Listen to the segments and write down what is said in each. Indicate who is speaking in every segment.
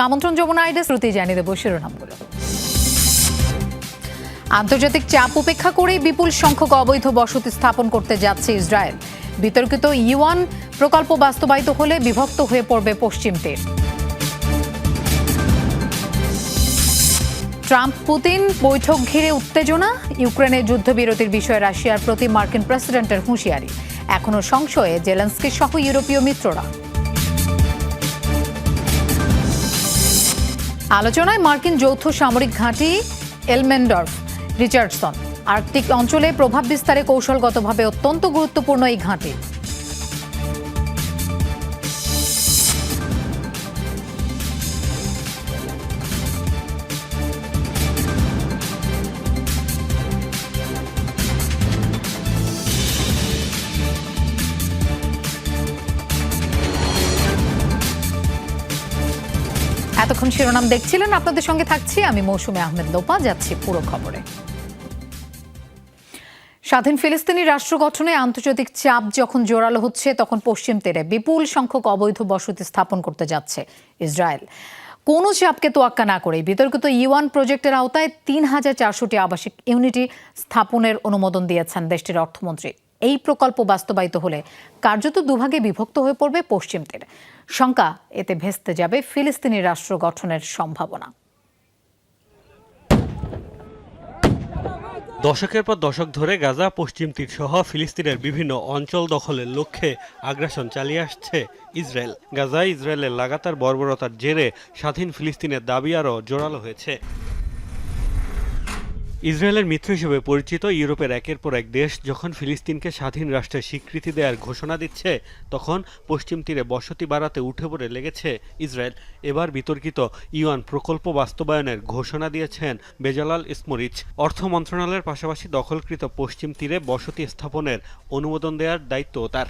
Speaker 1: দর্শক আমন্ত্রণ যমুনা আইডে শ্রুতি জানিয়ে দেবো শিরোনামগুলো আন্তর্জাতিক চাপ উপেক্ষা করে বিপুল সংখ্যক অবৈধ বসতি স্থাপন করতে যাচ্ছে ইসরায়েল বিতর্কিত ইউয়ান প্রকল্প বাস্তবায়িত হলে বিভক্ত হয়ে পড়বে পশ্চিম তীর ট্রাম্প পুতিন বৈঠক ঘিরে উত্তেজনা ইউক্রেনে যুদ্ধবিরতির বিষয়ে রাশিয়ার প্রতি মার্কিন প্রেসিডেন্টের হুঁশিয়ারি এখনও সংশয়ে জেলেন্সকি সহ ইউরোপীয় মিত্ররা আলোচনায় মার্কিন যৌথ সামরিক ঘাঁটি এলমেন্ডর্ফ রিচার্ডসন আর্কটিক অঞ্চলে প্রভাব বিস্তারে কৌশলগতভাবে অত্যন্ত গুরুত্বপূর্ণ এই ঘাঁটি শিরোনাম দেখছিলেন আপনাদের সঙ্গে থাকছি আমি মৌসুমে আহমেদ লোপা যাচ্ছি পুরো খবরে স্বাধীন ফিলিস্তিনি রাষ্ট্র গঠনে আন্তর্জাতিক চাপ যখন জোরালো হচ্ছে তখন পশ্চিম তীরে বিপুল সংখ্যক অবৈধ বসতি স্থাপন করতে যাচ্ছে ইসরায়েল কোনো চাপকে তোয়াক্কা না করে বিতর্কিত ইউয়ান প্রজেক্টের আওতায় তিন হাজার চারশোটি আবাসিক ইউনিটি স্থাপনের অনুমোদন দিয়েছেন দেশটির অর্থমন্ত্রী এই প্রকল্প বাস্তবায়িত হলে কার্যত দুভাগে বিভক্ত হয়ে পড়বে পশ্চিম তেরে শঙ্কা এতে ভেস্তে যাবে ফিলিস্তিনি রাষ্ট্র গঠনের সম্ভাবনা
Speaker 2: দশকের পর দশক ধরে গাজা পশ্চিম তীর সহ ফিলিস্তিনের বিভিন্ন অঞ্চল দখলের লক্ষ্যে আগ্রাসন চালিয়ে আসছে ইসরায়েল গাজায় ইসরায়েলের লাগাতার বর্বরতার জেরে স্বাধীন ফিলিস্তিনের দাবি আরও জোরালো হয়েছে ইসরায়েলের মিত্র হিসেবে পরিচিত ইউরোপের একের পর এক দেশ যখন ফিলিস্তিনকে স্বাধীন রাষ্ট্রের স্বীকৃতি দেওয়ার ঘোষণা দিচ্ছে তখন পশ্চিম তীরে বসতি বাড়াতে উঠে পড়ে লেগেছে ইসরায়েল এবার বিতর্কিত ইউএন প্রকল্প বাস্তবায়নের ঘোষণা দিয়েছেন বেজালাল ইসমরিচ অর্থ মন্ত্রণালয়ের পাশাপাশি দখলকৃত পশ্চিম তীরে বসতি স্থাপনের অনুমোদন দেওয়ার দায়িত্ব তার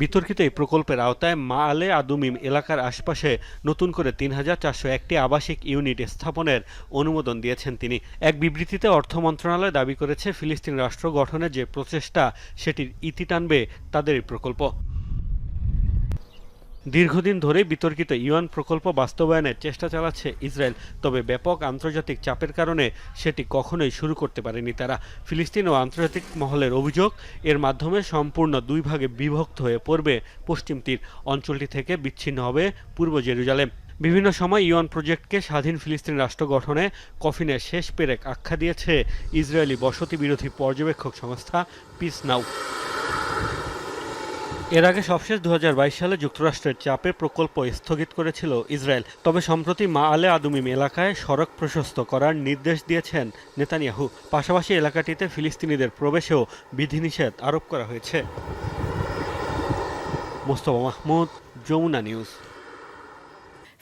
Speaker 2: বিতর্কিত এই প্রকল্পের আওতায় মা আলে আদুমিম এলাকার আশপাশে নতুন করে তিন হাজার চারশো একটি আবাসিক ইউনিট স্থাপনের অনুমোদন দিয়েছেন তিনি এক বিবৃতিতে অর্থ মন্ত্রণালয় দাবি করেছে ফিলিস্তিন রাষ্ট্র গঠনের যে প্রচেষ্টা সেটির ইতি টানবে তাদের এই প্রকল্প দীর্ঘদিন ধরে বিতর্কিত ইউএন প্রকল্প বাস্তবায়নের চেষ্টা চালাচ্ছে ইসরায়েল তবে ব্যাপক আন্তর্জাতিক চাপের কারণে সেটি কখনোই শুরু করতে পারেনি তারা ফিলিস্তিন ও আন্তর্জাতিক মহলের অভিযোগ এর মাধ্যমে সম্পূর্ণ দুই ভাগে বিভক্ত হয়ে পড়বে পশ্চিম তীর অঞ্চলটি থেকে বিচ্ছিন্ন হবে পূর্ব জেরুজালেম বিভিন্ন সময় ইউএন প্রজেক্টকে স্বাধীন ফিলিস্তিন রাষ্ট্র গঠনে কফিনের শেষ পেরেক আখ্যা দিয়েছে ইসরায়েলি বসতি বিরোধী পর্যবেক্ষক সংস্থা পিস নাউ এর আগে সবশেষ দু সালে যুক্তরাষ্ট্রের চাপে প্রকল্প স্থগিত করেছিল ইসরায়েল তবে সম্প্রতি মা আলে আদুমিম এলাকায় সড়ক প্রশস্ত করার নির্দেশ দিয়েছেন নেতানিয়াহু পাশাপাশি এলাকাটিতে ফিলিস্তিনিদের প্রবেশেও বিধিনিষেধ আরোপ করা হয়েছে মোস্তফা মাহমুদ যমুনা নিউজ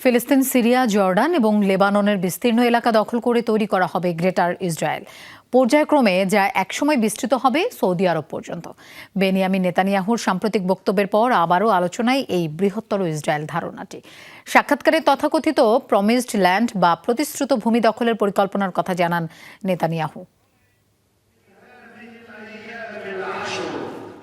Speaker 1: ফিলিস্তিন সিরিয়া জর্ডান এবং লেবাননের বিস্তীর্ণ এলাকা দখল করে তৈরি করা হবে গ্রেটার ইসরায়েল পর্যায়ক্রমে যা একসময় বিস্তৃত হবে সৌদি আরব পর্যন্ত বেনিয়ামি নেতানিয়াহুর সাম্প্রতিক বক্তব্যের পর আবারও আলোচনায় এই বৃহত্তর ইসরায়েল ধারণাটি সাক্ষাৎকারে তথাকথিত প্রমিসড ল্যান্ড বা প্রতিশ্রুত ভূমি দখলের পরিকল্পনার কথা জানান নেতানিয়াহু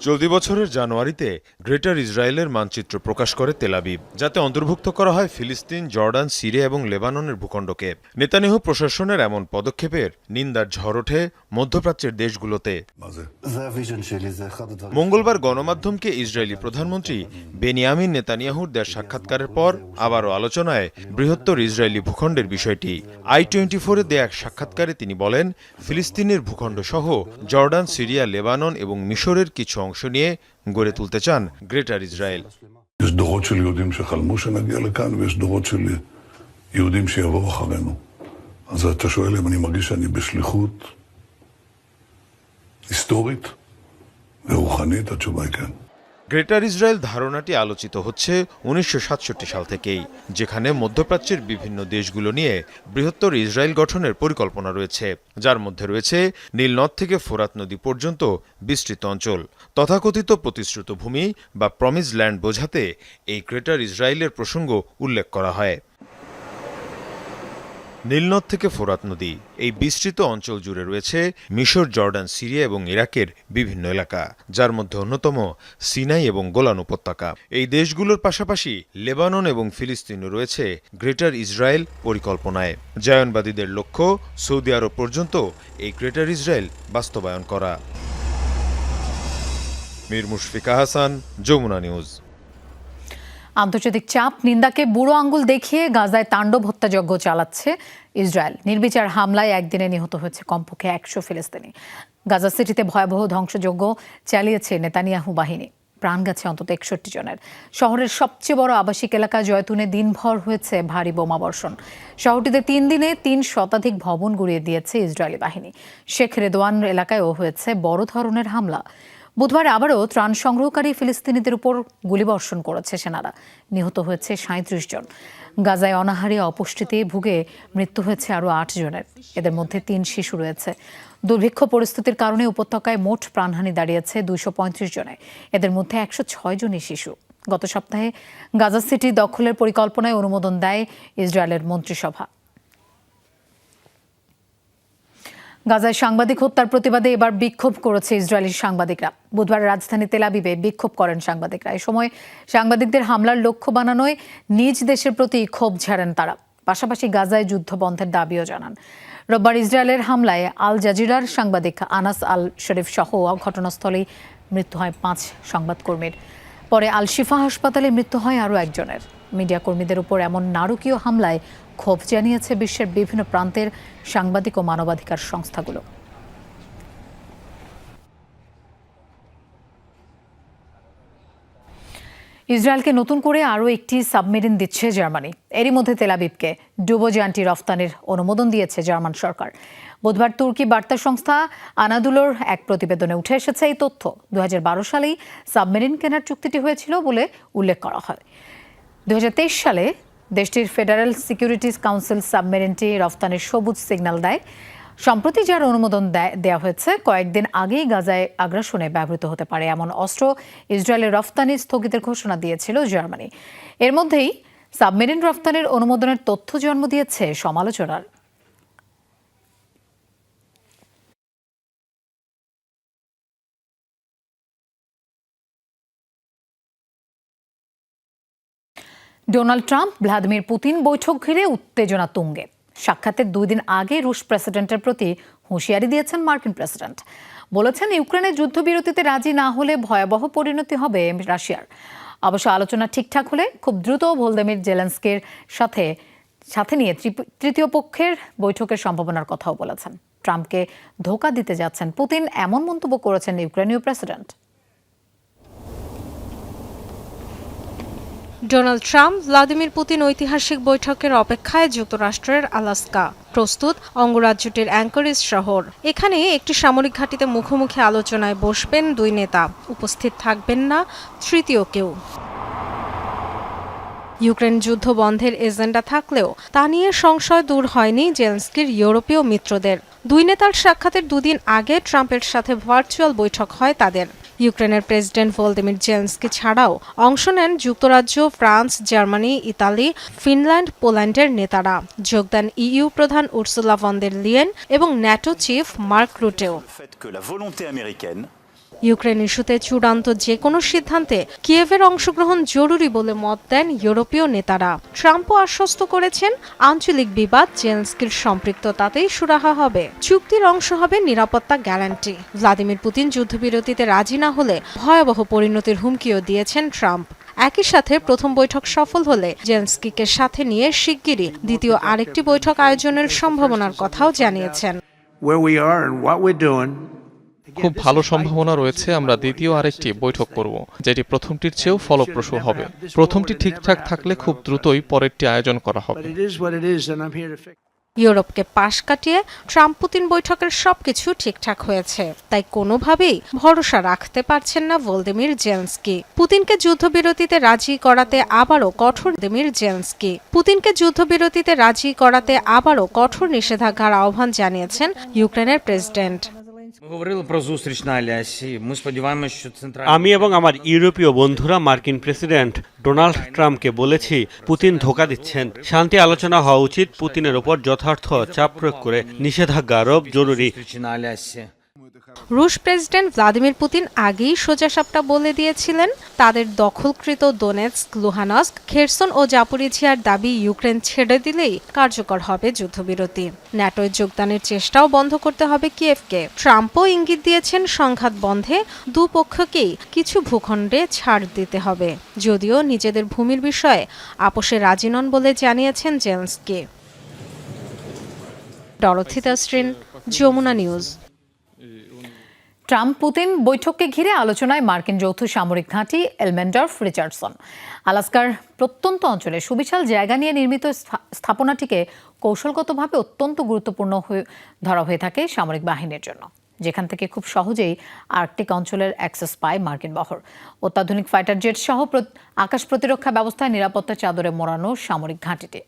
Speaker 2: চলতি বছরের জানুয়ারিতে গ্রেটার ইসরায়েলের মানচিত্র প্রকাশ করে তেলাবিব যাতে অন্তর্ভুক্ত করা হয় ফিলিস্তিন জর্ডান সিরিয়া এবং লেবাননের ভূখণ্ডকে নেতানিহ প্রশাসনের এমন পদক্ষেপের নিন্দার ঝড় ওঠে মধ্যপ্রাচ্যের দেশগুলোতে মঙ্গলবার গণমাধ্যমকে ইসরায়েলি প্রধানমন্ত্রী বেনিয়ামিন নেতানিয়াহুর দেওয়ার সাক্ষাৎকারের পর আবারও আলোচনায় বৃহত্তর ইসরায়েলি ভূখণ্ডের বিষয়টি আই টোয়েন্টি ফোরে দেয়া এক সাক্ষাৎকারে তিনি বলেন ফিলিস্তিনের ভূখণ্ড সহ জর্ডান সিরিয়া লেবানন এবং মিশরের কিছু অংশ নিয়ে গড়ে তুলতে চান গ্রেটার ইসরায়েল אז אתה שואל אם אני מרגיש שאני בשליחות היסטורית ורוחנית? התשובה היא כן. গ্রেটার ইসরায়েল ধারণাটি আলোচিত হচ্ছে উনিশশো সাল থেকেই যেখানে মধ্যপ্রাচ্যের বিভিন্ন দেশগুলো নিয়ে বৃহত্তর ইসরায়েল গঠনের পরিকল্পনা রয়েছে যার মধ্যে রয়েছে নীলনদ থেকে ফোরাত নদী পর্যন্ত বিস্তৃত অঞ্চল তথাকথিত প্রতিশ্রুত ভূমি বা প্রমিজ ল্যান্ড বোঝাতে এই গ্রেটার ইসরায়েলের প্রসঙ্গ উল্লেখ করা হয় নীলনদ থেকে ফোরাত নদী এই বিস্তৃত অঞ্চল জুড়ে রয়েছে মিশর জর্ডান সিরিয়া এবং ইরাকের বিভিন্ন এলাকা যার মধ্যে অন্যতম সিনাই এবং গোলান উপত্যকা এই দেশগুলোর পাশাপাশি লেবানন এবং ফিলিস্তিনও রয়েছে গ্রেটার ইসরায়েল পরিকল্পনায় জায়নবাদীদের লক্ষ্য সৌদি আরব পর্যন্ত এই গ্রেটার ইসরায়েল বাস্তবায়ন করা মির মুশফিকা হাসান যমুনা নিউজ
Speaker 1: আন্তর্জাতিক চাপ নিন্দাকে বুড়ো আঙ্গুল দেখিয়ে গাজায় তাণ্ডব হত্যাযজ্ঞ চালাচ্ছে ইসরায়েল নির্বিচার হামলায় একদিনে নিহত হয়েছে কমপক্ষে একশো ফিলিস্তিনি গাজা সিটিতে ভয়াবহ ধ্বংসযজ্ঞ চালিয়েছে নেতানিয়াহু বাহিনী প্রাণ গেছে অন্তত একষট্টি জনের শহরের সবচেয়ে বড় আবাসিক এলাকা জয়তুনে দিনভর হয়েছে ভারী বোমা বর্ষণ শহরটিতে তিন দিনে তিন শতাধিক ভবন গুড়িয়ে দিয়েছে ইসরায়েলি বাহিনী শেখ রেদোয়ান এলাকায়ও হয়েছে বড় ধরনের হামলা বুধবার আবারও ত্রাণ সংগ্রহকারী ফিলিস্তিনিদের উপর গুলিবর্ষণ করেছে সেনারা নিহত হয়েছে সাঁত্রিশ জন গাজায় অনাহারে অপুষ্টিতে ভুগে মৃত্যু হয়েছে আরও আট জনের এদের মধ্যে তিন শিশু রয়েছে দুর্ভিক্ষ পরিস্থিতির কারণে উপত্যকায় মোট প্রাণহানি দাঁড়িয়েছে দুইশো পঁয়ত্রিশ জনে এদের মধ্যে একশো ছয় জনই শিশু গত সপ্তাহে গাজা সিটি দখলের পরিকল্পনায় অনুমোদন দেয় ইসরায়েলের মন্ত্রিসভা গাজায় সাংবাদিক হত্যার প্রতিবাদে এবার বিক্ষোভ করেছে ইসরায়েলের সাংবাদিকরা বুধবার রাজধানী তেলাবিবে বিক্ষোভ করেন সাংবাদিকরা এ সময় সাংবাদিকদের হামলার লক্ষ্য বানানোয় নিজ দেশের প্রতি ক্ষোভ ঝাড়েন তারা পাশাপাশি গাজায় যুদ্ধ বন্ধের দাবিও জানান রোববার ইসরায়েলের হামলায় আল জাজিরার সাংবাদিক আনাস আল শরীফ সহ ঘটনাস্থলেই মৃত্যু হয় পাঁচ সংবাদকর্মীর পরে আল শিফা হাসপাতালে মৃত্যু হয় আরও একজনের মিডিয়া কর্মীদের উপর এমন নারকীয় হামলায় ক্ষোভ জানিয়েছে বিশ্বের বিভিন্ন প্রান্তের সাংবাদিক ও মানবাধিকার সংস্থাগুলো ইসরায়েলকে নতুন করে আরও একটি সাবমেরিন দিচ্ছে জার্মানি এরই মধ্যে তেলাবিবকে ডুবোজানটি রফতানির অনুমোদন দিয়েছে জার্মান সরকার বুধবার তুর্কি বার্তা সংস্থা আনাদুলোর এক প্রতিবেদনে উঠে এসেছে এই তথ্য দু সালেই সাবমেরিন কেনার চুক্তিটি হয়েছিল বলে উল্লেখ করা হয় দু সালে দেশটির ফেডারেল সিকিউরিটিজ কাউন্সিল সাবমেরিনটি রফতানির সবুজ সিগন্যাল দেয় সম্প্রতি যার অনুমোদন দেওয়া হয়েছে কয়েকদিন আগেই গাজায় আগ্রাসনে ব্যবহৃত হতে পারে এমন অস্ত্র ইসরায়েলের রফতানি স্থগিতের ঘোষণা দিয়েছিল জার্মানি এর মধ্যেই সাবমেরিন রফতানির অনুমোদনের তথ্য জন্ম দিয়েছে সমালোচনার ডোনাল্ড ট্রাম্প ভ্লাদিমির পুতিন বৈঠক ঘিরে উত্তেজনা তুঙ্গে সাক্ষাতের দুই দিন আগে রুশ প্রেসিডেন্টের প্রতি হুঁশিয়ারি দিয়েছেন মার্কিন প্রেসিডেন্ট বলেছেন ইউক্রেনের যুদ্ধবিরতিতে রাজি না হলে ভয়াবহ পরিণতি হবে রাশিয়ার অবশ্য আলোচনা ঠিকঠাক হলে খুব দ্রুত ভোলদেমির জেলেন্সকের সাথে সাথে নিয়ে তৃতীয় পক্ষের বৈঠকের সম্ভাবনার কথাও বলেছেন ট্রাম্পকে ধোকা দিতে যাচ্ছেন পুতিন এমন মন্তব্য করেছেন ইউক্রেনীয় president Donald Trump Vladimir Putin ঐতিহাসিক বৈঠকের অপেক্ষায় যুক্তরাষ্ট্রের আলাস্কা প্রস্তুত অঙ্গরাজ্যটির অ্যাঙ্করেজ শহর এখানে একটি সামরিক ঘাটিতে মুখোমুখি আলোচনায় বসবেন দুই নেতা উপস্থিত থাকবেন না তৃতীয় কেউ ইউক্রেন যুদ্ধ বন্ধের এজেন্ডা থাকলেও তা নিয়ে সংশয় দূর হয়নি জেলস্কির ইউরোপীয় মিত্রদের দুই নেতার সাক্ষাতের দুদিন আগে ট্রাম্পের সাথে ভার্চুয়াল বৈঠক হয় তাদের ইউক্রেনের প্রেসিডেন্ট ভোলদিমির জেলেন্সকি ছাড়াও অংশ নেন যুক্তরাজ্য ফ্রান্স জার্মানি ইতালি ফিনল্যান্ড পোল্যান্ডের নেতারা যোগ দেন ইইউ প্রধান উর্সুলা ভন্দের লিয়েন এবং ন্যাটো চিফ মার্ক রুটেও ইউক্রেন ইস্যুতে চূড়ান্ত যে কোনো সিদ্ধান্তে কিয়েভের অংশগ্রহণ জরুরি বলে মত দেন ইউরোপীয় নেতারা ট্রাম্পও আশ্বস্ত করেছেন আঞ্চলিক বিবাদ সম্পৃক্ত সম্পৃক্ততাতেই সুরাহা হবে চুক্তির অংশ হবে নিরাপত্তা গ্যারান্টি ভ্লাদিমির পুতিন যুদ্ধবিরতিতে রাজি না হলে ভয়াবহ পরিণতির হুমকিও দিয়েছেন ট্রাম্প একই সাথে প্রথম বৈঠক সফল হলে জেলস্কিকে সাথে নিয়ে শিগগিরই দ্বিতীয় আরেকটি বৈঠক আয়োজনের সম্ভাবনার কথাও জানিয়েছেন Where we are and what
Speaker 2: we're doing খুব ভালো সম্ভাবনা রয়েছে আমরা দ্বিতীয় আরেকটি বৈঠক করব যেটি প্রথমটির চেয়েও ফলপ্রসূ হবে প্রথমটি ঠিকঠাক থাকলে খুব দ্রুতই পরেরটি আয়োজন করা হবে
Speaker 1: ইউরোপকে পাশ কাটিয়ে ট্রাম্প পুতিন বৈঠকের সবকিছু ঠিকঠাক হয়েছে তাই কোনোভাবেই ভরসা রাখতে পারছেন না ভোলদিমির জেলস্কি পুতিনকে যুদ্ধবিরতিতে রাজি করাতে আবারও কঠোর দিমির জেলস্কি পুতিনকে যুদ্ধবিরতিতে রাজি করাতে আবারও কঠোর নিষেধাজ্ঞার আহ্বান জানিয়েছেন ইউক্রেনের প্রেসিডেন্ট
Speaker 2: আমি এবং আমার ইউরোপীয় বন্ধুরা মার্কিন প্রেসিডেন্ট ডোনাল্ড ট্রাম্পকে বলেছি পুতিন ধোকা দিচ্ছেন শান্তি আলোচনা হওয়া উচিত পুতিনের ওপর যথার্থ চাপ প্রয়োগ করে নিষেধাজ্ঞা আরোপ জরুরি
Speaker 1: রুশ প্রেসিডেন্ট ভ্লাদিমির পুতিন আগেই সোজা সাপটা বলে দিয়েছিলেন তাদের দখলকৃত দোনেস্ক লুহানস্ক খেরসন ও জাপুরিঝিয়ার দাবি ইউক্রেন ছেড়ে দিলেই কার্যকর হবে যুদ্ধবিরতি ন্যাটোয় যোগদানের চেষ্টাও বন্ধ করতে হবে কিয়েভকে ট্রাম্পও ইঙ্গিত দিয়েছেন সংঘাত বন্ধে দুপক্ষকেই কিছু ভূখণ্ডে ছাড় দিতে হবে যদিও নিজেদের ভূমির বিষয়ে আপোষে রাজি নন বলে জানিয়েছেন জেলসকে ডরথিতা শ্রীন যমুনা নিউজ ট্রাম্প পুতিন বৈঠককে ঘিরে আলোচনায় মার্কিন যৌথ সামরিক ঘাঁটি এলমেন্ডার্ফ রিচার্ডসন আলাস্কার প্রত্যন্ত অঞ্চলে সুবিশাল জায়গা নিয়ে নির্মিত স্থাপনাটিকে কৌশলগতভাবে অত্যন্ত গুরুত্বপূর্ণ হয়ে ধরা হয়ে থাকে সামরিক বাহিনীর জন্য যেখান থেকে খুব সহজেই আর্কটিক অঞ্চলের অ্যাক্সেস পায় মার্কিন বহর অত্যাধুনিক ফাইটার জেট সহ আকাশ প্রতিরক্ষা ব্যবস্থায় নিরাপত্তা চাদরে মোড়ানো সামরিক ঘাঁটিতে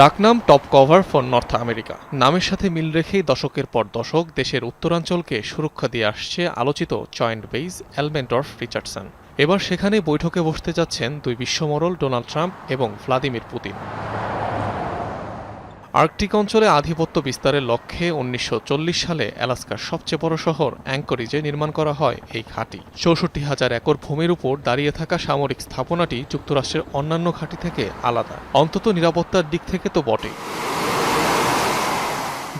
Speaker 2: ডাকনাম top cover for North America নামের সাথে মিল রেখেই দশকের পর দশক দেশের উত্তরাঞ্চলকে সুরক্ষা দিয়ে আসছে আলোচিত জয়েন্ট বেইজ অ্যালমেন্ডর্ফ রিচার্ডসন এবার সেখানে বৈঠকে বসতে যাচ্ছেন দুই বিশ্বমরল ডোনাল্ড ট্রাম্প এবং ভ্লাদিমির পুতিন আর্কটিক অঞ্চলে আধিপত্য বিস্তারের লক্ষ্যে উনিশশো সালে অ্যালাস্কার সবচেয়ে বড় শহর অ্যাঙ্করিজে নির্মাণ করা হয় এই ঘাঁটি চৌষট্টি হাজার একর ভূমির উপর দাঁড়িয়ে থাকা সামরিক স্থাপনাটি যুক্তরাষ্ট্রের অন্যান্য ঘাঁটি থেকে আলাদা অন্তত নিরাপত্তার দিক থেকে তো বটেই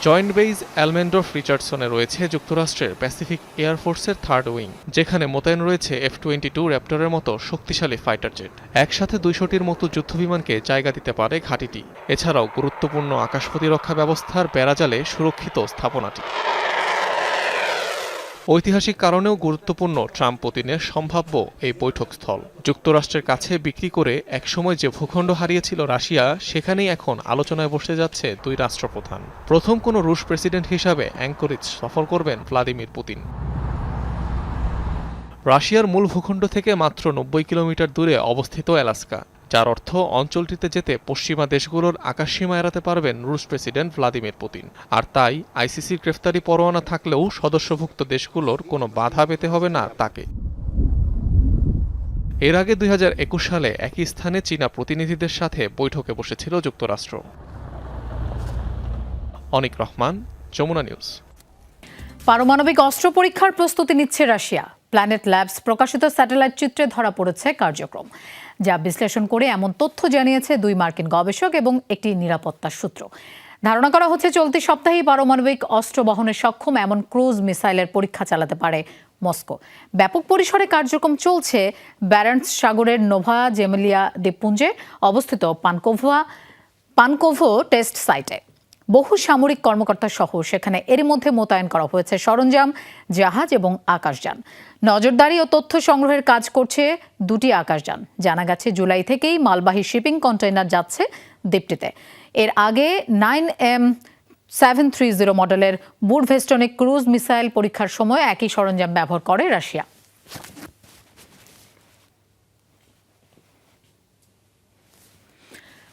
Speaker 2: জয়েন্ট বেইজ অ্যালমেন্ডোফ রিচার্ডসনে রয়েছে যুক্তরাষ্ট্রের প্যাসিফিক এয়ারফোর্সের থার্ড উইং যেখানে মোতায়েন রয়েছে এফ টোয়েন্টি টু র্যাপ্টরের মতো শক্তিশালী ফাইটার জেট একসাথে দুইশোটির মতো যুদ্ধবিমানকে জায়গা দিতে পারে ঘাঁটিটি এছাড়াও গুরুত্বপূর্ণ আকাশ প্রতিরক্ষা ব্যবস্থার বেড়াজালে সুরক্ষিত স্থাপনাটি ঐতিহাসিক কারণেও গুরুত্বপূর্ণ ট্রাম্প পুতিনের সম্ভাব্য এই বৈঠকস্থল যুক্তরাষ্ট্রের কাছে বিক্রি করে একসময় যে ভূখণ্ড হারিয়েছিল রাশিয়া সেখানেই এখন আলোচনায় বসে যাচ্ছে দুই রাষ্ট্রপ্রধান প্রথম কোনো রুশ প্রেসিডেন্ট হিসাবে অ্যাঙ্করিজ সফর করবেন ভ্লাদিমির পুতিন রাশিয়ার মূল ভূখণ্ড থেকে মাত্র নব্বই কিলোমিটার দূরে অবস্থিত অ্যালাস্কা যার অর্থ অঞ্চলটিতে যেতে পশ্চিমা দেশগুলোর আকাশসীমা এড়াতে পারবেন রুশ প্রেসিডেন্ট ভ্লাদিমির পুতিন আর তাই আইসিসির গ্রেফতারি পরোয়ানা থাকলেও সদস্যভুক্ত দেশগুলোর কোনো বাধা পেতে হবে না তাকে এর আগে দুই সালে একই স্থানে চীনা প্রতিনিধিদের সাথে বৈঠকে বসেছিল যুক্তরাষ্ট্র অনিক রহমান যমুনা নিউজ
Speaker 1: পারমাণবিক অস্ত্র পরীক্ষার প্রস্তুতি নিচ্ছে রাশিয়া প্ল্যানেট ল্যাবস প্রকাশিত স্যাটেলাইট চিত্রে ধরা পড়েছে কার্যক্রম যা বিশ্লেষণ করে এমন তথ্য জানিয়েছে দুই মার্কিন গবেষক এবং একটি নিরাপত্তা সূত্র ধারণা করা হচ্ছে চলতি সপ্তাহেই পারমাণবিক অস্ত্র বহনে সক্ষম এমন ক্রুজ মিসাইলের পরীক্ষা চালাতে পারে মস্কো ব্যাপক পরিসরে কার্যক্রম চলছে ব্যারেন্টস সাগরের নোভা জেমেলিয়া দ্বীপপুঞ্জে অবস্থিত পানকোভা পানকোভো টেস্ট সাইটে বহু সামরিক কর্মকর্তা সহ সেখানে এর মধ্যে মোতায়েন করা হয়েছে সরঞ্জাম জাহাজ এবং আকাশযান নজরদারি ও তথ্য সংগ্রহের কাজ করছে দুটি আকাশযান জানা গেছে জুলাই থেকেই মালবাহী শিপিং কন্টেইনার যাচ্ছে দ্বীপটিতে এর আগে nine M seven three zero মডেলের বুডভেস্টনে ক্রুজ মিসাইল পরীক্ষার সময় একই সরঞ্জাম ব্যবহার করে রাশিয়া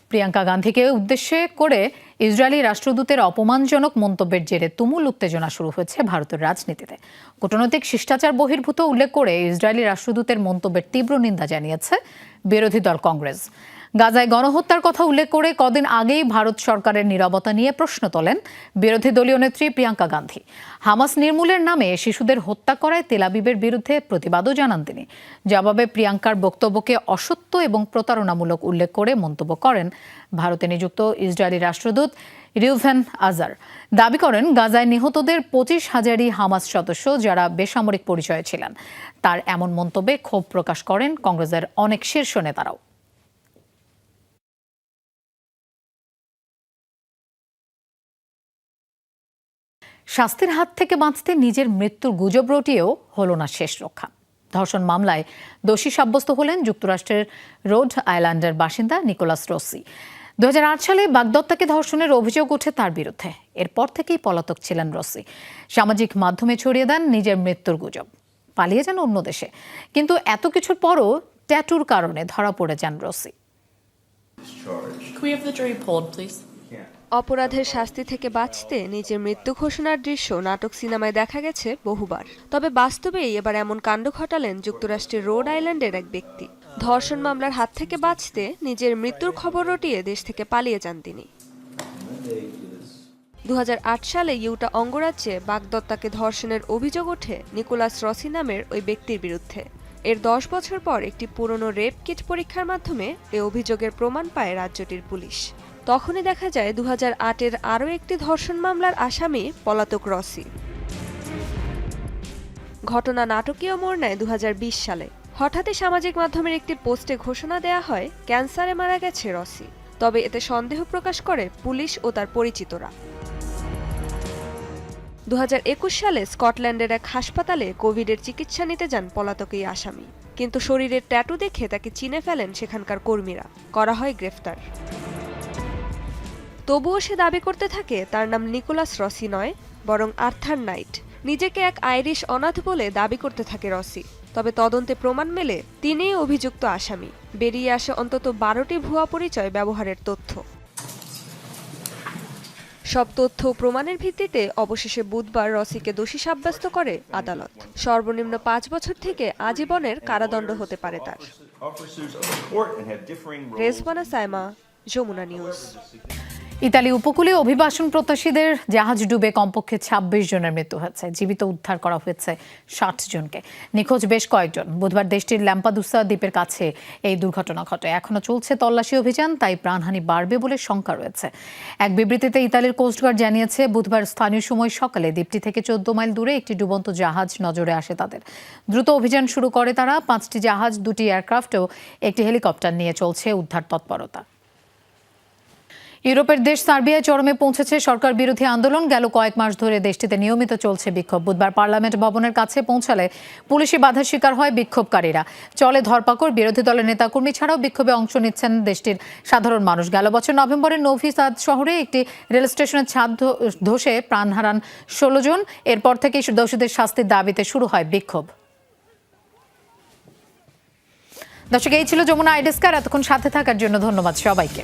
Speaker 1: প্রিয়াঙ্কা গান্ধীকে উদ্দেশ্যে করে ইসরায়েলি রাষ্ট্রদূতের অপমানজনক মন্তব্যের জেরে তুমুল উত্তেজনা শুরু হয়েছে ভারতের রাজনীতিতে কূটনৈতিক শিষ্টাচার বহির্ভূত উল্লেখ করে ইসরায়েলি রাষ্ট্রদূতের মন্তব্যের তীব্র নিন্দা জানিয়েছে বিরোধী দল কংগ্রেস গাজায় গণহত্যার কথা উল্লেখ করে কদিন আগেই ভারত সরকারের নিরবতা নিয়ে প্রশ্ন তোলেন বিরোধী দলীয় নেত্রী প্রিয়াঙ্কা গান্ধী হামাস নির্মূলের নামে শিশুদের হত্যা করায় তেলাবিবের বিরুদ্ধে প্রতিবাদও জানান তিনি জবাবে প্রিয়াঙ্কার বক্তব্যকে অসত্য এবং প্রতারণামূলক উল্লেখ করে মন্তব্য করেন ভারতে নিযুক্ত ইসরায়েলি রাষ্ট্রদূত রিউভেন আজার দাবি করেন গাজায় নিহতদের পঁচিশ হাজারই হামাস সদস্য যারা বেসামরিক পরিচয়ে ছিলেন তার এমন মন্তব্যে ক্ষোভ প্রকাশ করেন কংগ্রেসের অনেক শীর্ষ নেতারাও শাস্তির হাত থেকে বাঁচতে নিজের মৃত্যুর গুজব রটিয়েও হলো না শেষ রক্ষা ধর্ষণ মামলায় দোষী সাব্যস্ত হলেন যুক্তরাষ্ট্রের রোড আইল্যান্ডের বাসিন্দা নিকোলাস রসি দু সালে বাগদত্তাকে ধর্ষণের অভিযোগ ওঠে তার বিরুদ্ধে এরপর থেকেই পলাতক ছিলেন রসি সামাজিক মাধ্যমে ছড়িয়ে দেন নিজের মৃত্যুর গুজব পালিয়ে যান অন্য দেশে কিন্তু এত কিছুর পরও ট্যাটুর কারণে ধরা পড়ে যান রসি অপরাধের শাস্তি থেকে বাঁচতে নিজের মৃত্যু ঘোষণার দৃশ্য নাটক সিনেমায় দেখা গেছে বহুবার তবে বাস্তবেই এবার এমন কাণ্ড ঘটালেন যুক্তরাষ্ট্রের রোড আইল্যান্ডের এক ব্যক্তি ধর্ষণ মামলার হাত থেকে বাঁচতে নিজের মৃত্যুর খবর রটিয়ে দেশ থেকে পালিয়ে যান তিনি দু সালে ইউটা অঙ্গরাজ্যে বাগদত্তাকে ধর্ষণের অভিযোগ ওঠে নিকোলাস রসি নামের ওই ব্যক্তির বিরুদ্ধে এর দশ বছর পর একটি পুরনো রেপ কিট পরীক্ষার মাধ্যমে এ অভিযোগের প্রমাণ পায় রাজ্যটির পুলিশ তখনই দেখা যায় দু আটের আরও একটি ধর্ষণ মামলার আসামি পলাতক রসি ঘটনা নাটকীয় মোড় নেয় দু সালে হঠাৎই সামাজিক মাধ্যমের একটি পোস্টে ঘোষণা দেয়া হয় ক্যান্সারে মারা গেছে রসি তবে এতে সন্দেহ প্রকাশ করে পুলিশ ও তার পরিচিতরা দু সালে স্কটল্যান্ডের এক হাসপাতালে কোভিডের চিকিৎসা নিতে যান পলাতক এই আসামি কিন্তু শরীরের ট্যাটু দেখে তাকে চিনে ফেলেন সেখানকার কর্মীরা করা হয় গ্রেফতার তবুও সে দাবি করতে থাকে তার নাম নিকোলাস রসি নয় বরং আর্থার নাইট নিজেকে এক আইরিশ অনাথ বলে দাবি করতে থাকে রসি তবে তদন্তে প্রমাণ মেলে তিনিই অভিযুক্ত আসামি বেরিয়ে আসে অন্তত বারোটি ভুয়া পরিচয় ব্যবহারের তথ্য সব তথ্য প্রমাণের ভিত্তিতে অবশেষে বুধবার রসিকে দোষী সাব্যস্ত করে আদালত সর্বনিম্ন পাঁচ বছর থেকে আজীবনের কারাদণ্ড হতে পারে তার রেজবানা সাইমা যমুনা নিউজ ইতালি উপকূলে অভিবাসন প্রত্যাশীদের জাহাজ ডুবে কমপক্ষে ২৬ জনের মৃত্যু হয়েছে জীবিত উদ্ধার করা হয়েছে ষাট জনকে নিখোঁজ বেশ কয়েকজন বুধবার দেশটির ল্যাম্পাদুসা দ্বীপের কাছে এই দুর্ঘটনা ঘটে এখনও চলছে তল্লাশি অভিযান তাই প্রাণহানি বাড়বে বলে শঙ্কা রয়েছে এক বিবৃতিতে ইতালির কোস্টগার্ড জানিয়েছে বুধবার স্থানীয় সময় সকালে দ্বীপটি থেকে চোদ্দ মাইল দূরে একটি ডুবন্ত জাহাজ নজরে আসে তাদের দ্রুত অভিযান শুরু করে তারা পাঁচটি জাহাজ দুটি এয়ারক্রাফট ও একটি হেলিকপ্টার নিয়ে চলছে উদ্ধার তৎপরতা ইউরোপের দেশ সার্বিয়ায় চরমে পৌঁছেছে সরকার বিরোধী আন্দোলন গেল কয়েক মাস ধরে দেশটিতে নিয়মিত চলছে বিক্ষোভ বুধবার পার্লামেন্ট ভবনের কাছে পৌঁছালে পুলিশি বাধার শিকার হয় বিক্ষোভকারীরা চলে ধরপাকড় বিরোধী দলের নেতাকর্মী ছাড়াও বিক্ষোভে অংশ নিচ্ছেন দেশটির সাধারণ মানুষ গেল বছর নভেম্বরে সাদ শহরে একটি রেল স্টেশনের ছাদ ধসে প্রাণ হারান ষোলো জন এরপর থেকেই দোষীদের শাস্তির দাবিতে শুরু হয় বিক্ষোভ দর্শক এই ছিল যমুনা আইডেস্কার এতক্ষণ সাথে থাকার জন্য ধন্যবাদ সবাইকে